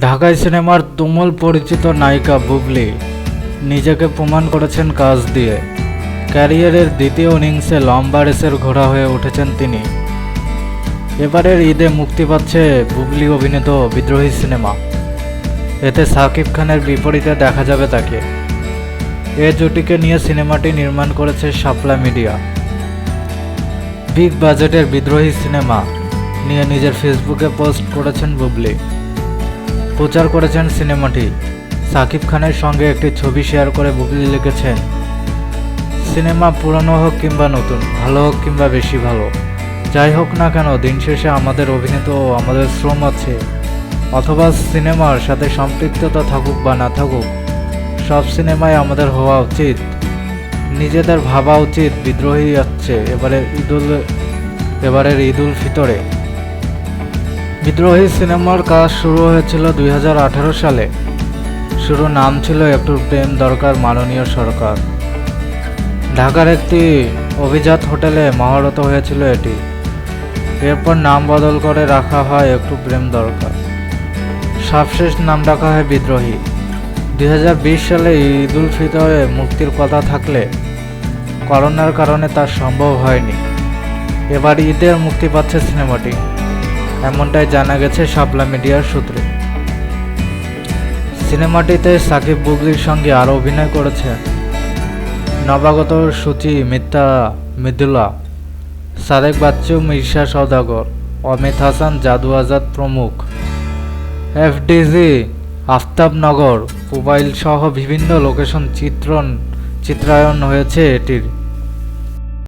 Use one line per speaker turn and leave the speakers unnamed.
ঢাকাই সিনেমার তুমুল পরিচিত নায়িকা বুবলি নিজেকে প্রমাণ করেছেন কাজ দিয়ে। ক্যারিয়ারের দ্বিতীয় ইনিংসে লম্বা রেসের ঘোড়া হয়ে উঠেছেন তিনি। এবারের ঈদে মুক্তি পাচ্ছে বুবলি অভিনীত বিদ্রোহী সিনেমা। এতে সাকিব খানের বিপরীতে দেখা যাবে তাকে। এ জুটিকে নিয়ে সিনেমাটি নির্মাণ করেছে শাপলা মিডিয়া। বিগ বাজেটের বিদ্রোহী সিনেমা নিয়ে নিজের ফেসবুকে পোস্ট করেছেন বুবলি। প্রচার করেছেন সিনেমাটি। সাকিব খানের সঙ্গে একটি ছবি শেয়ার করে বুবলি লিখেছেন, সিনেমা পুরনো হোক কিংবা নতুন, ভালো হোক কিংবা বেশি ভালো, যাই হোক না কেন, দিন শেষে আমাদের অভিনীত ও আমাদের শ্রম আছে। অথবা সিনেমার সাথে সম্পৃক্ততা থাকুক বা না থাকুক, সব সিনেমায় আমাদের হওয়া উচিত। নিজেদের ভাবা উচিত, বিদ্রোহী যাচ্ছে এবারে ঈদুল, এবারের ঈদুল ফিতরে। বিদ্রোহী সিনেমার কাজ শুরু হয়েছিল দুই হাজার আঠারো সালে। শুরু নাম ছিল একটু প্রেম দরকার মাননীয় সরকার। ঢাকার একটি অভিজাত হোটেলে মহরত হয়েছিল এটি। এরপর নাম বদল করে রাখা হয় একটু প্রেম দরকার। সবশেষ নাম রাখা হয় বিদ্রোহী। দুই হাজার বিশ সালে ঈদুল ফিতরে মুক্তির কথা থাকলে করোনার কারণে তা সম্ভব হয়নি। এবার ঈদের মুক্তি পাচ্ছে সিনেমাটি। এমনটাই জানা গেছে শাপলা মিডিয়ার সূত্রে। সিনেমাটিতে সাকিব বুগলির সঙ্গে আরও অভিনয় করেছেন নবাগত সূচি মিথ্যা মৃদুলা, সাদেক বাচ্চু মির্শা সওদাগর, অমিত হাসান, জাদু আজাদ প্রমুখ, এফডিজি, আফতাবনগর, মোবাইল সহ বিভিন্ন লোকেশন চিত্রণ চিত্রায়ন হয়েছে এটির।